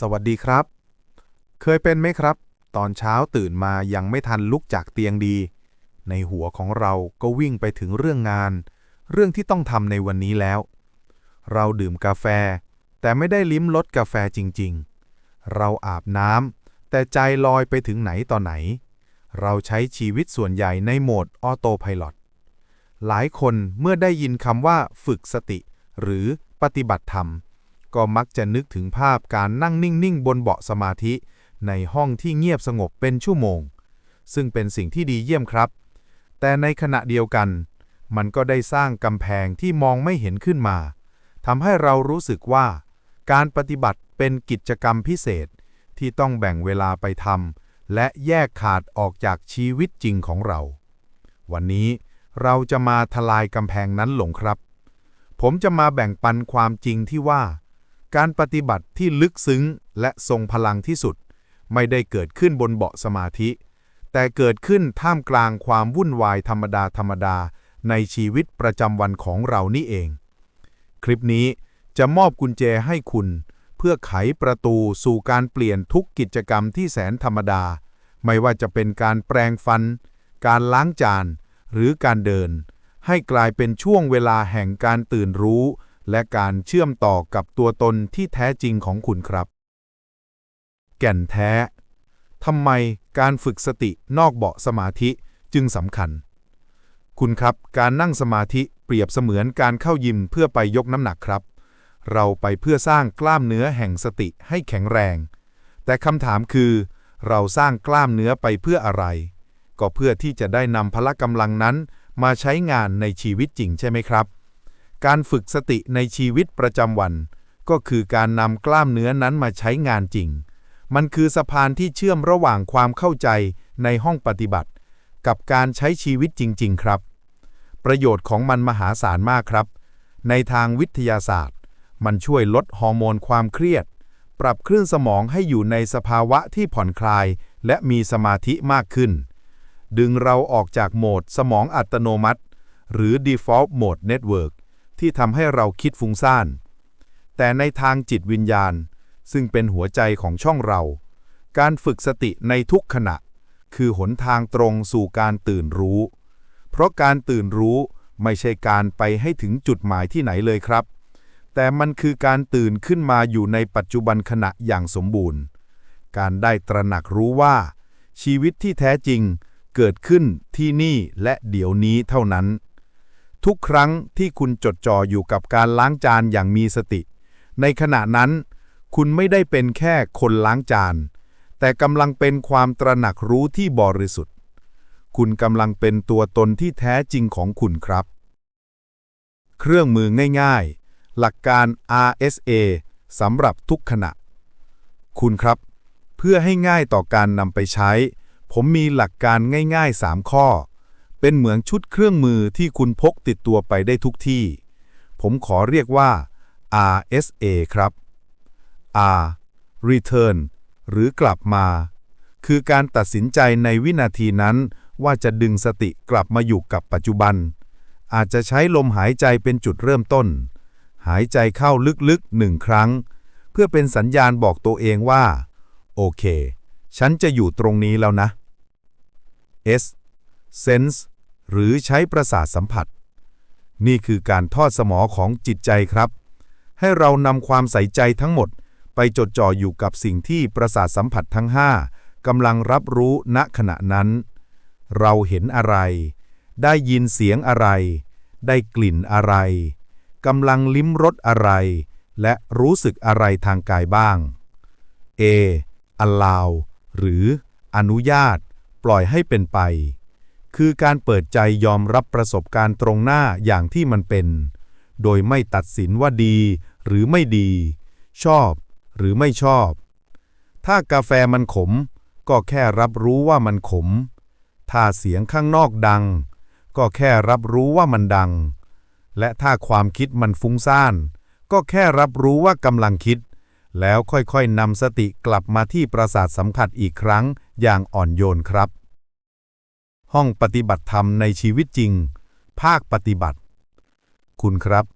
สวัสดีครับ เคยเป็นไหมครับ ตอนเช้าตื่นมายังไม่ทันลุกจากเตียงดี ในหัวของเราก็วิ่งไปถึงเรื่องงาน เรื่องที่ต้องทำในวันนี้แล้ว เราดื่มกาแฟ แต่ไม่ได้ลิ้มรสกาแฟจริง ๆ เราอาบน้ำแต่ใจลอยไปถึงไหนต่อไหน เราใช้ชีวิตส่วนใหญ่ในโหมดออโตไพลอตหลายคนเมื่อได้ยินคำว่าฝึกสติ หรือปฏิบัติธรรม ก็มักจะนึกถึงภาพการนั่งนิ่ง ๆ บนเบาะสมาธิ ในห้องที่เงียบสงบเป็นชั่วโมง ซึ่งเป็นสิ่งที่ดีเยี่ยมครับ แต่ในขณะเดียวกัน มันก็ได้สร้างกำแพงที่มองไม่เห็นขึ้นมาทำให้เรารู้สึกว่า การปฏิบัติเป็นกิจกรรมพิเศษที่ต้องแบ่งเวลาไปทำและแยกขาดออกจากชีวิตจริงของเรา วันนี้เราจะมาทลายกำแพงนั้นลงครับ ผมจะมาแบ่งปันความจริงที่ว่า การปฏิบัติที่ลึกซึ้งและทรงพลังที่สุด ไม่ได้เกิดขึ้นบนเบาะสมาธิ แต่เกิดขึ้นท่ามกลางความวุ่นวายธรรมดาธรรมดาในชีวิตประจำวันของเรานี่เอง คลิปนี้จะมอบกุญแจให้คุณ เพื่อไขประตูสู่การเปลี่ยนทุกกิจกรรมที่แสนธรรมดา ไม่ว่าจะเป็นการแปรงฟัน การล้างจาน หรือการเดิน ให้กลายเป็นช่วงเวลาแห่งการตื่นรู้ และการเชื่อมต่อกับตัวตนที่แท้จริงของคุณครับ แก่นแท้ ทำไมการฝึกสตินอกเบาะสมาธิจึงสำคัญ คุณครับการนั่งสมาธิเปรียบเสมือนการเข้ายิมเพื่อไปยกน้ำหนักครับ เราไปเพื่อสร้างกล้ามเนื้อแห่งสติให้แข็งแรง แต่คำถามคือ เราสร้างกล้ามเนื้อไปเพื่ออะไร ก็เพื่อที่จะได้นำพละกำลังนั้นมาใช้งานในชีวิตจริงใช่ไหมครับ การฝึกสติในชีวิตประจำวัน ก็คือการนำกล้ามเนื้อนั้นมาใช้งานจริง มันคือสะพานที่เชื่อมระหว่างความเข้าใจในห้องปฏิบัติ กับการใช้ชีวิตจริง ๆ ครับ ประโยชน์ของมันมหาศาลมากครับ ในทางวิทยาศาสตร์ มันช่วยลดฮอร์โมนความเครียด ปรับคลื่นสมองให้อยู่ในสภาวะที่ผ่อนคลาย และมีสมาธิมากขึ้น ดึงเราออกจากโหมดสมองอัตโนมัติ หรือ default mode network ที่ทำให้เราคิดฟุ้งซ่าน แต่ในทางจิตวิญญาณ ซึ่งเป็นหัวใจของช่องเรา การฝึกสติในทุกขณะ คือหนทางตรงสู่การตื่นรู้ เพราะการตื่นรู้ไม่ใช่การไปให้ถึงจุดหมายที่ไหนเลยครับ แต่มันคือการตื่นขึ้นมาอยู่ในปัจจุบันขณะอย่างสมบูรณ์ การได้ตระหนักรู้ว่า ชีวิตที่แท้จริงเกิดขึ้นที่นี่และเดี๋ยวนี้เท่านั้น ทุกครั้งที่คุณจดจ่ออยู่กับการล้างจานอย่างมีสติ ในขณะนั้น คุณไม่ได้เป็นแค่คนล้างจาน แต่กำลังเป็นความตระหนักรู้ที่บริสุทธิ์ คุณกำลังเป็นตัวตนที่แท้จริงของคุณครับ เครื่องมือง่ายๆ หลักการ RSA สำหรับทุกขณะ คุณครับ เพื่อให้ง่ายต่อการนำไปใช้ ผมมีหลักการง่ายๆ 3 ข้อ เป็นเหมือนชุดเครื่องมือที่คุณพกติดตัวไปได้ทุกที่ ผมขอเรียกว่า RSA ครับ R Return หรือกลับมา คือการตัดสินใจในวินาทีนั้นว่าจะดึงสติกลับมาอยู่กับปัจจุบัน อาจจะใช้ลมหายใจเป็นจุดเริ่มต้น หายใจเข้าลึกๆหนึ่งครั้ง เพื่อเป็นสัญญาณบอกตัวเองว่า โอเค ฉันจะอยู่ตรงนี้แล้วนะ S Sense หรือใช้ประสาทสัมผัส นี่คือการทอดสมอของจิตใจครับ ให้เรานำความใส่ใจทั้งหมด ไปจดจ่ออยู่กับสิ่งที่ประสาทสัมผัสทั้งห้ากำลังรับรู้ณขณะนั้น เราเห็นอะไร ได้ยินเสียงอะไร ได้กลิ่นอะไรกำลังลิ้มรสอะไร และรู้สึกอะไรทางกายบ้าง A allow หรือ อนุญาต ปล่อยให้เป็นไป คือการเปิดใจยอมรับประสบการณ์ตรงหน้าอย่างที่มันเป็น โดยไม่ตัดสินว่าดีหรือไม่ดี ชอบหรือไม่ชอบ ถ้ากาแฟมันขม ก็แค่รับรู้ว่ามันขม ถ้าเสียงข้างนอกดัง ก็แค่รับรู้ว่ามันดัง และถ้าความคิดมันฟุ้งซ่าน ก็แค่รับรู้ว่ากำลังคิด แล้วค่อยๆนำสติกลับมาที่ประสาทสัมผัสอีกครั้งอย่างอ่อนโยนครับ ห้องปฏิบัติธรรมในชีวิตจริง ภาคปฏิบัติ คุณครับ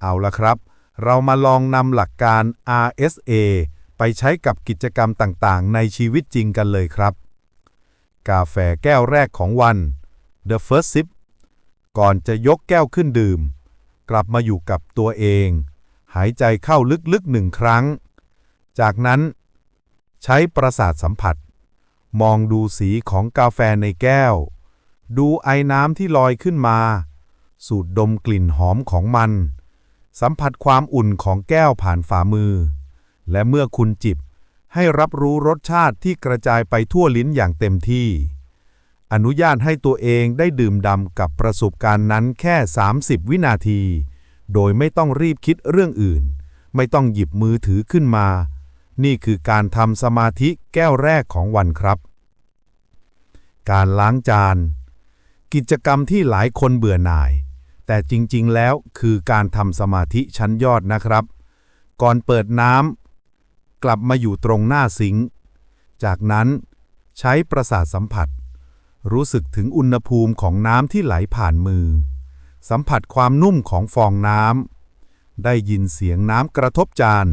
เอาละครับ เรามาลองนำหลักการ RSA ไปใช้กับกิจกรรมต่างๆ ในชีวิตจริงกันเลยครับ กาแฟแก้วแรกของวัน The First Sip ก่อนจะยกแก้วขึ้นดื่ม กลับมาอยู่กับตัวเอง หายใจเข้าลึกๆหนึ่งครั้ง จากนั้น ใช้ประสาทสัมผัส มองดูสีของกาแฟในแก้ว ดูไอน้ำที่ลอยขึ้นมา สูดดมกลิ่นหอมของมัน สัมผัสความอุ่นของแก้วผ่านฝ่ามือ และเมื่อคุณจิบให้รับรู้รสชาติที่กระจายไปทั่วลิ้นอย่างเต็มที่ อนุญาตให้ตัวเองได้ดื่มด่ำกับประสบการณ์นั้นแค่ 30 วินาที โดยไม่ต้องรีบคิดเรื่องอื่น ไม่ต้องหยิบมือถือขึ้นมา นี่คือการทำสมาธิแก้วแรกของวันครับ การล้างจาน กิจกรรมที่หลายคนเบื่อหน่าย แต่จริงๆแล้วคือการทำสมาธิชั้นยอดนะครับ ก่อนเปิดน้ำกลับมาอยู่ตรงหน้าสิงจากนั้นใช้ประสาทสัมผัส รู้สึกถึงอุณหภูมิของน้ำที่ไหลผ่านมือ สัมผัสความนุ่มของฟองน้ำได้ยินเสียงน้ำกระทบจาน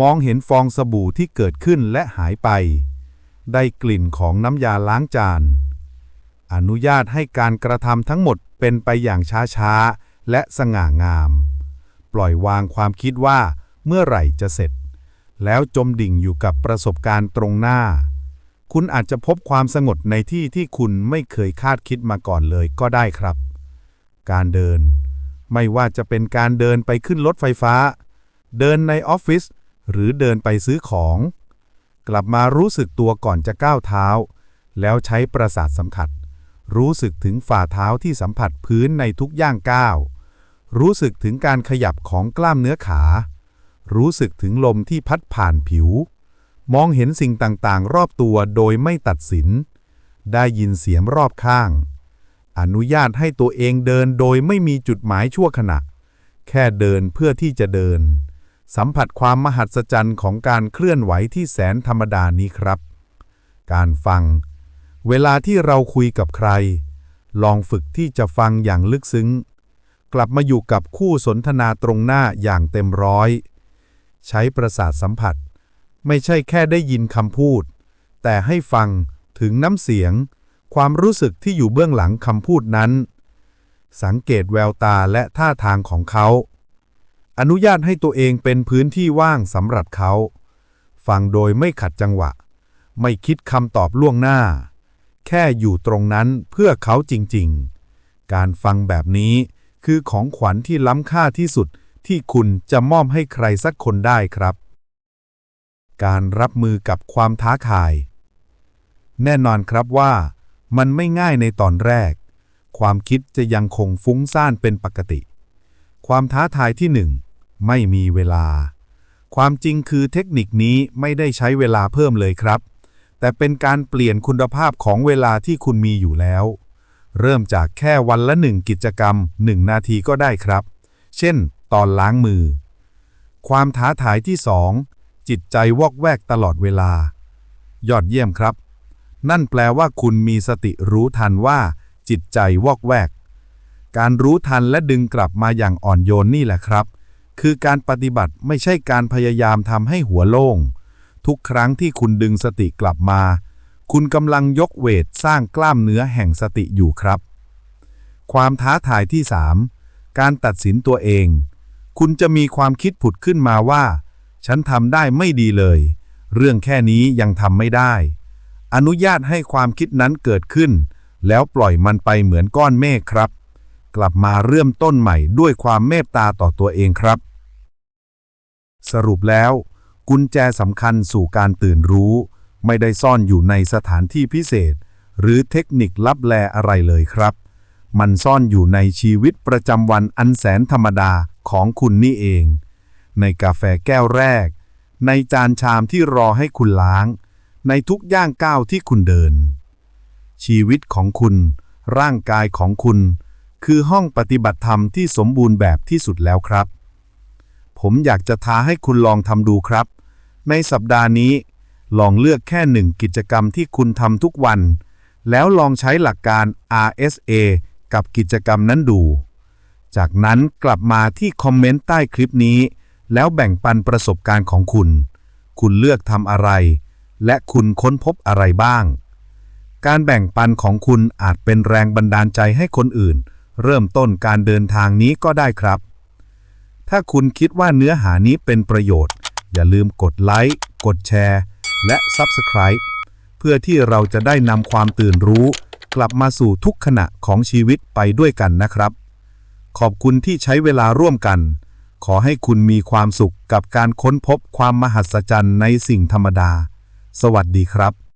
มองเห็นฟองสบู่ที่เกิดขึ้นและหายไป ได้กลิ่นของน้ำยาล้างจาน อนุญาตให้การกระทำทั้งหมดเป็นไปอย่างช้าๆ และสง่างาม ปล่อยวางความคิดว่าเมื่อไหร่จะเสร็จ แล้วจมดิ่งอยู่กับประสบการณ์ตรงหน้า คุณอาจจะพบความสงบในที่ที่คุณไม่เคยคาดคิดมาก่อนเลยก็ได้ครับ การเดิน ไม่ว่าจะเป็นการเดินไปขึ้นรถไฟฟ้า เดินในออฟฟิศหรือเดินไปซื้อของ กลับมารู้สึกตัวก่อนจะก้าวเท้า แล้วใช้ประสาทสัมผัส รู้สึกถึงฝ่าเท้าที่สัมผัสพื้นในทุกย่างก้าว รู้สึกถึงการขยับของกล้ามเนื้อขา รู้สึกถึงลมที่พัดผ่านผิว มองเห็นสิ่งต่างๆ รอบตัวโดยไม่ตัดสิน ได้ยินเสียงรอบข้าง อนุญาตให้ตัวเองเดินโดยไม่มีจุดหมายชั่วขณะ แค่เดินเพื่อที่จะเดิน สัมผัสความมหัศจรรย์ของการเคลื่อนไหวที่แสนธรรมดานี้ครับ การฟัง เวลาที่เราคุยกับใคร ลองฝึกที่จะฟังอย่างลึกซึ้ง กลับมาอยู่กับคู่สนทนาตรงหน้าอย่างเต็มร้อย ใช้ประสาทสัมผัส ไม่ใช่แค่ได้ยินคำพูด แต่ให้ฟังถึงน้ำเสียง ความรู้สึกที่อยู่เบื้องหลังคำพูดนั้น สังเกตแววตาและท่าทางของเขา อนุญาตให้ตัวเองเป็นพื้นที่ว่างสำหรับเขา ฟังโดยไม่ขัดจังหวะ ไม่คิดคำตอบล่วงหน้า แค่อยู่ตรงนั้นเพื่อเขาจริงๆ การฟังแบบนี้คือของขวัญที่ล้ำค่าที่สุดที่คุณจะมอบให้ใครสักคนได้ครับ การรับมือกับความท้าทาย แน่นอนครับว่า มันไม่ง่ายในตอนแรก ความคิดจะยังคงฟุ้งซ่านเป็นปกติ ความท้าทายที่หนึ่งไม่มีเวลา ความจริงคือเทคนิคนี้ไม่ได้ใช้เวลาเพิ่มเลยครับ แต่เป็นการเปลี่ยนคุณภาพของเวลาที่คุณมีอยู่แล้ว เริ่มจากแค่วันละหนึ่งกิจกรรมหนึ่งนาทีก็ได้ครับ เช่น ตอนล้างมือ ความท้าทายที่สองจิตใจวอกแวกตลอดเวลา ยอดเยี่ยมครับ นั่นแปลว่าคุณมีสติรู้ทันว่า จิตใจวอกแวก การรู้ทันและดึงกลับมาอย่างอ่อนโยนนี่แหละครับ คือการปฏิบัติไม่ใช่การพยายามทำให้หัวโล่ง ทุกครั้งที่คุณดึงสติกลับมา คุณกำลังยกเวทสร้างกล้ามเนื้อแห่งสติอยู่ครับ ความท้าทายที่ 3 การตัดสินตัวเอง คุณจะมีความคิดผุดขึ้นมาว่า ฉันทำได้ไม่ดีเลย เรื่องแค่นี้ยังทำไม่ได้ อนุญาตให้ความคิดนั้นเกิดขึ้น แล้วปล่อยมันไปเหมือนก้อนเมฆครับ กลับมาเริ่มต้นใหม่ด้วยความเมตตาต่อตัวเองครับ สรุปแล้ว กุญแจสำคัญสู่การตื่นรู้ ไม่ได้ซ่อนอยู่ในสถานที่พิเศษ หรือเทคนิคลับแลอะไรเลยครับ มันซ่อนอยู่ในชีวิตประจำวันอันแสนธรรมดาของคุณนี่เอง ในกาแฟแก้วแรก ในจานชามที่รอให้คุณล้าง ในทุกย่างก้าวที่คุณเดิน ชีวิตของคุณ ร่างกายของคุณ คือห้องปฏิบัติธรรมที่สมบูรณ์แบบที่สุดแล้วครับผมอยากจะท้าให้คุณลองทำดูครับ ในสัปดาห์นี้ ลองเลือกแค่หนึ่งกิจกรรมที่คุณทำทุกวัน แล้วลองใช้หลักการ RSA กับกิจกรรมนั้นดู จากนั้นกลับมาที่คอมเมนต์ใต้คลิปนี้ แล้วแบ่งปันประสบการณ์ของคุณ คุณเลือกทำอะไร และคุณค้นพบอะไรบ้าง การแบ่งปันของคุณอาจเป็นแรงบันดาลใจให้คนอื่น เริ่มต้นการเดินทางนี้ก็ได้ครับ ถ้าคุณคิดว่าเนื้อหานี้เป็นประโยชน์ อย่าลืมกดไลค์ กดแชร์ และ Subscribe เพื่อที่เราจะได้นำความตื่นรู้ กลับมาสู่ทุกขณะของชีวิตไปด้วยกันนะครับ ขอบคุณที่ใช้เวลาร่วมกัน ขอให้คุณมีความสุขกับการค้นพบความมหัศจรรย์ในสิ่งธรรมดา สวัสดีครับ